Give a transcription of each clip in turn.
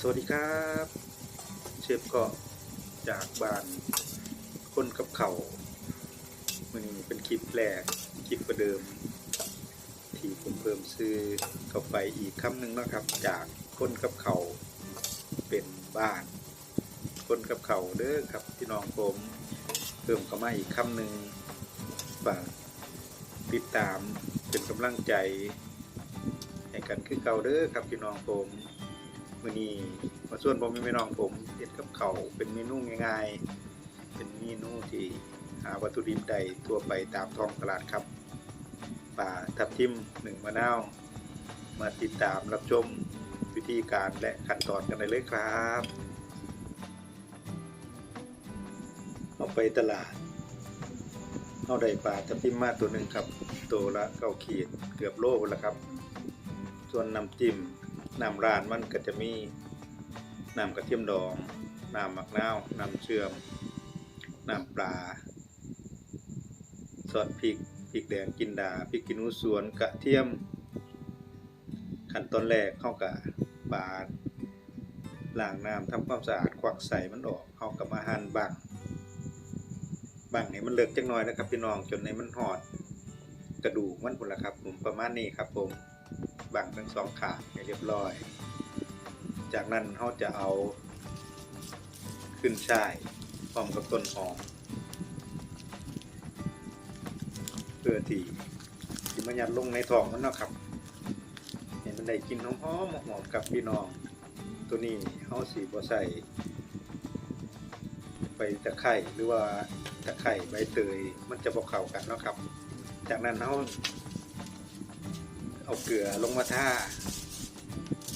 สวัสดีครับเชฟก็จากบ้านคนกับเขาวันนี้เป็นคลิปแรกคลิปประเดิม ที่ผมเพิ่มซื้อเข้าไปอีกคำหนึ่งนะครับ จากคนกับเขาเป็นบ้าน คนกับเขาเด้อครับพี่น้องผมเพิ่มเข้ามาอีกคำหนึ่งฝากติดตามเป็นกำลังใจให้กันคือเก่าเด้อครับพี่น้องผม มื้อนี้มาส่วนผมมีพี่น้องผมเฮ็ดกับเขาเป็นเมนูง่ายๆ เป็นเมนูที่หาวัตถุดิบได้ทั่วไปตามท้องตลาดครับปลาทับทิมหนึ่งมะนาวมาติดตามรับชมวิธีการและขั้นตอนกันได้เลยครับเอาไปตลาดเอาได้ปลาทับทิมมาตัวหนึ่งครับ ตัวละเก้าขีดเกือบโลแล้วครับ ส่วนน้ำจิ้ม น้ำร้านมันก็จะมีน้ำกระเทียมดองน้ำมะนาวน้ำเชื่อมน้ำปลาซอสพริกพริกแดงกินดาพริกขี้หนูสวนกระเทียม ขั้นตอนแรกเข้ากับปลาล้างน้ำทำความสะอาดควักใส่มันออกเข้ากับมาหั่นบังบังให้มันเลิกจักหน่อยนะครับพี่น้องจนในมันหอด กระดูกมันพุ่นละครับผมประมาณนี้ครับผม บังทั้งสองขาให้เรียบร้อย จากนั้นเขาจะเอาขึ้นช่ายพร้อมกับต้นหอม เพื่อที่ที่มันยัดลงในท้องมันเนาะครับเห็นมันได้กินหอมหอมหอมๆกับพี่น้อง ตัวนี้เขาสีบ่ใส่ใบตะไคร้หรือว่าตะไคร้ใบเตยมันจะบ่เข้ากันเนาะครับ จากนั้นเรา เอาเกลือลงมาท่า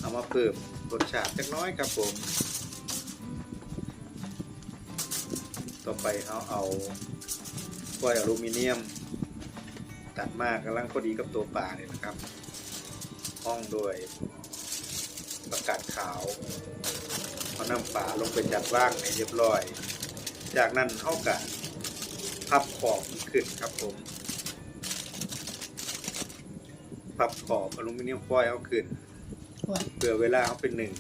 เอามาเพิ่มรสชาติจักน้อยครับผม ต่อไปเขาเอาฟอยอลูมิเนียม ตัดมากกำลังพอดีกับตัวปลาเนี่ยนะครับห้องโดวยประกาศขาวเอาน้ำปลาลงไปจัดว่างในเรียบร้อย จากนั้นเขากะพับขอบขึ้นครับผม ปรับขอบอลูมิเนียมฟอยล์เอาขึ้นเพื่อเวลาเขาเป็นหนึ่ง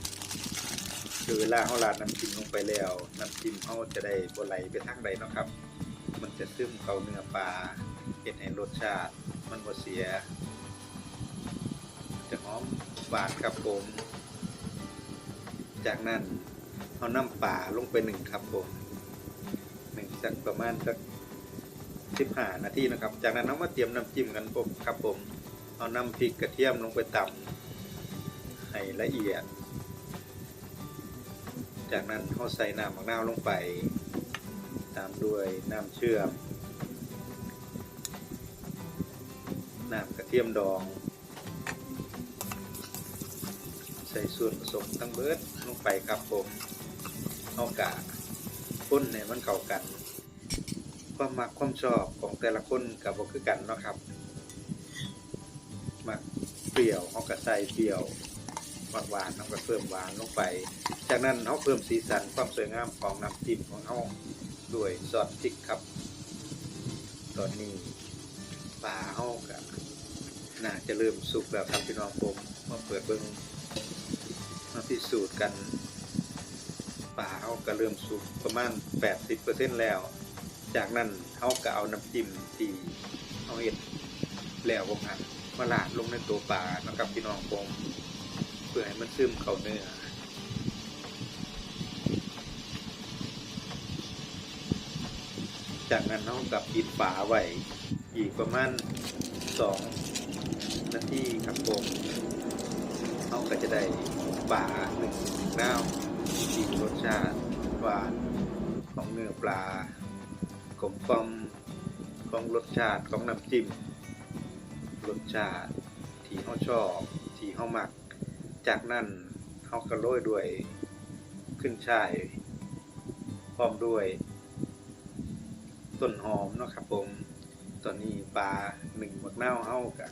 คือเวลาเขาราดน้ำจิ้มลงไปแล้วน้ำจิ้มเขาจะได้บไหลไปทางใดเนาะครับ มันจะซึมเข้าเนื้อปลาเห็นให้รสชาติ มันบ่เสีย จะหอมหวานครับผม จากนั้นเอาน้ำปลาลงไปหนึ่งครับผมหนึ่งสักประมาณสักสิบห้านาทีนะครับ จากนั้นเรามาเตรียมน้ำจิ้มกันผมครับผม เอาน้ำพริกกระเทียมลงไปตำให้ละเอียด จากนั้นเขาใส่น้ำมะนาวลงไป ตามด้วยน้ำเชื่อม น้ำกระเทียมดอง ใส่ส่วนผสมทั้งเบิดลงไปครับผมเอากะพ่นเนี่ยมันเข้ากัน ความมักความชอบของแต่ละคนกับบคือกันเนาะครับ รี้ยวเขาก็ใส่เปรี้ยวหวานหวานเขาก็เพิ่มหวานลงไป จากนั้นเขาเพิ่มสีสันความสวยงามของน้ำจิ้มของเขาด้วยซอสพริกครับ ตอนนี้ปลาเขาก็น่าจะเริ่มสุกแล้วครับพี่น้องผมมาเปิดเบิ้งมาพิสูจน์กันปลาเขาก็เริ่มสุกประมาณ 80%แล้ว จากนั้นเขาก็เอาน้ำจิ้มที่เขาเห็ดแล้วผมหัน มาลาดลงในตัวปลานะครับพี่น้องผมเพื่อให้มันซึมเข้าเนื้อจากนั้นเรากับปิดฝาไว้อีกประมาณสองนาทีครับผมเราก็จะได้ปลาหนึ่งน้าวที่มีรสชาติหวานของเนื้อปลา กลมกล่อมของรสชาติของน้ำจิ้ม รสชาติ ที่เขาชอบ ที่เขามัก จากนั้นเขาก็โรยด้วยขึ้นช่ายพร้อมด้วยต้นหอมเนาะครับผม ตอนนี้ปลาหนึ่งบักเน่าเฮากะ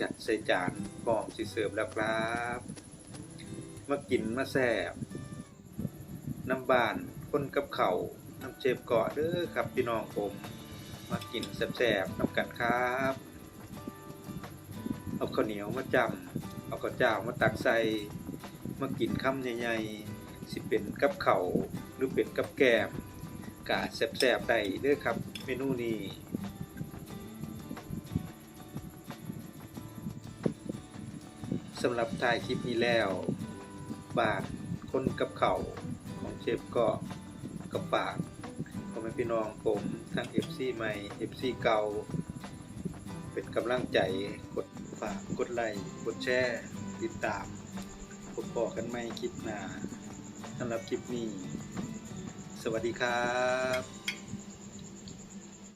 จัดใส่จานพร้อมสิเสิร์ฟแล้วครับมากินมาแซ่บน้ำบานคนกับเขาวน้ำเจ็บเกาะเด้อครับพี่น้องผม มากินแซ่บๆน้ำกันครับ ข้าวเหนียวมาจำเอาข้าวเจ้ามาตักใส่มากินคำใหญ่ๆสิเป็นกับเขาหรือเป็นกับแก้มกาแซ่บๆได้เด้อครับเมนูนี้สำหรับถ่ายคลิปนี้แล้ว บาทคนกับเขาของเชฟก็กับปากพ่อแม่พี่น้องผมทั้ง FC ใหม่ FC เก่า เป็นกำลังใจกด ฝากกดไลค์ กดแชร์ ติดตามพบบอกกันใหม่คลิปหน้าสำหรับคลิปนี้ สวัสดีครับ